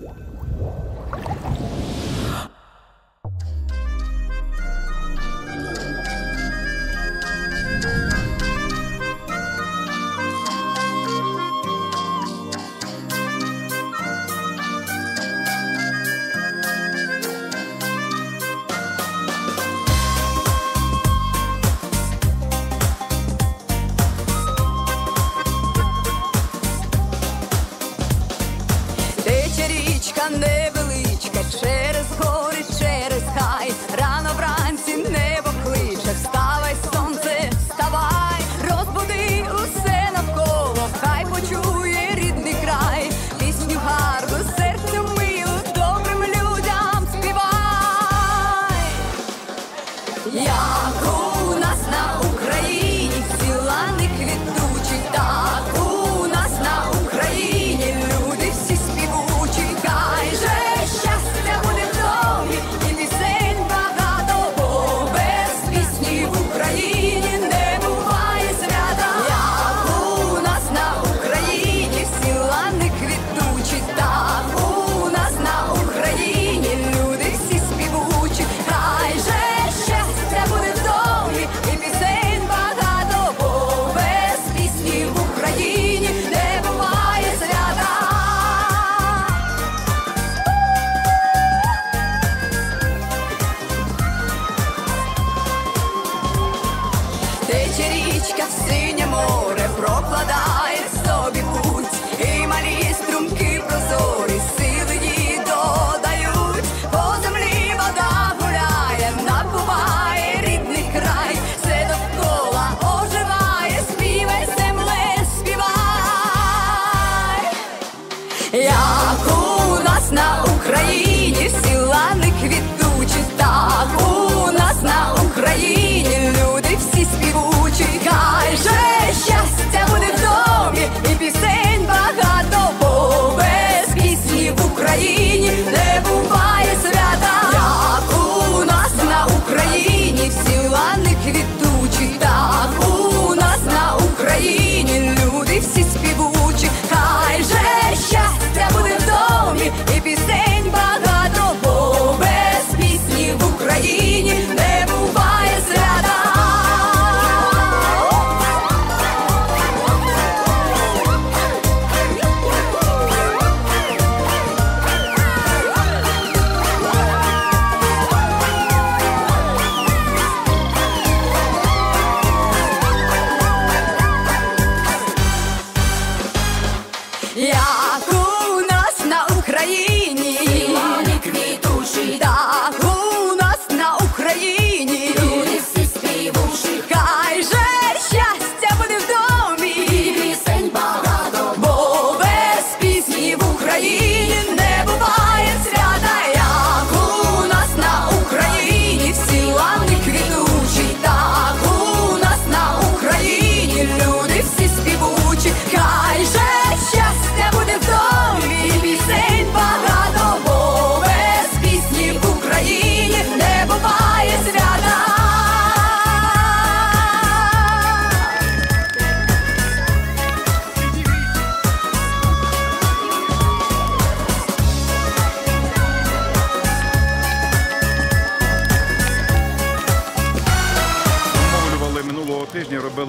Wow.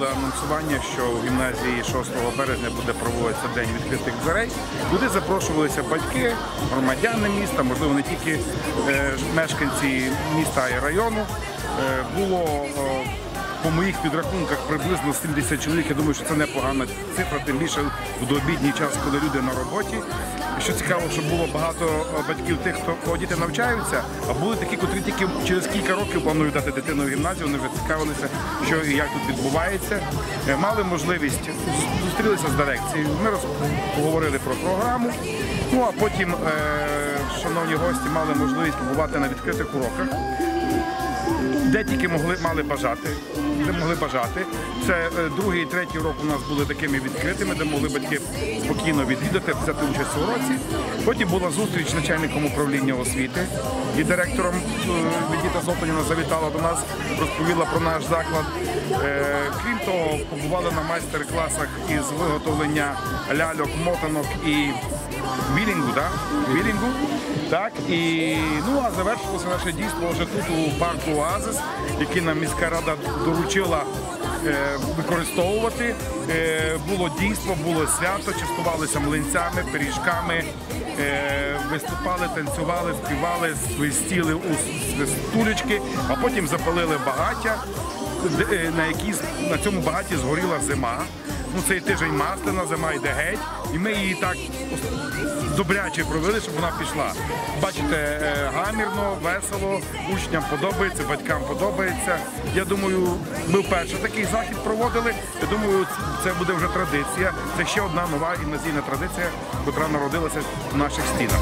Тижня, робили анонсування, що в гімназії 6 березня буде проводитися день відкритих дверей. Туди запрошувалися батьки, громадяни міста, можливо, не тільки е, мешканці міста і району. Е, було по моїх підрахунках приблизно 70 чоловік. Я думаю, що це непогана цифра, тим більше в дообідній час, коли люди на роботі. Що цікаво, що було багато е, батьків тих, хто діти навчаються, а були такі, котрі тільки через кілька років планують дати дитину в гімназію. Вони вже цікавилися, що і як тут відбувається. Е, Мали можливість зустрілися з дирекцією. Ми поговорили про програму. Ну а потім, е, шановні гості, мали можливість побувати на відкритих уроках де тільки могли мали бажати, де могли бажати. Це е, другий і третій урок у нас були такими відкритими, де могли батьки спокійно відвідати, взяти участь у уроці. Потім була зустріч з начальником управління освіти і директором е, Відіта Золотаніна завітала до нас, розповіла про наш заклад. Е, Крім того, побували на майстер-класах із виготовлення ляльок, мотанок і вілінгу, да? вілінгу. Так, і ну а завершилося наше дійство вже тут у парку Оазис, який нам міська рада доручила е, використовувати. Е, було дійство, було свято, частувалися млинцями, пиріжками, е, виступали, танцювали, співали, свистіли у свистулечки, а потім запалили багаття, на якій на цьому багаті згоріла зима. Ну цей тиждень масляна, зима йде геть, і ми її так добряче провели, щоб вона пішла. Бачите, е, гамірно, весело, учням подобається, батькам подобається. Я думаю, ми вперше такий захід проводили. Я думаю, це буде вже традиція. Це ще одна нова гімназійна традиція, яка народилася в наших стінах.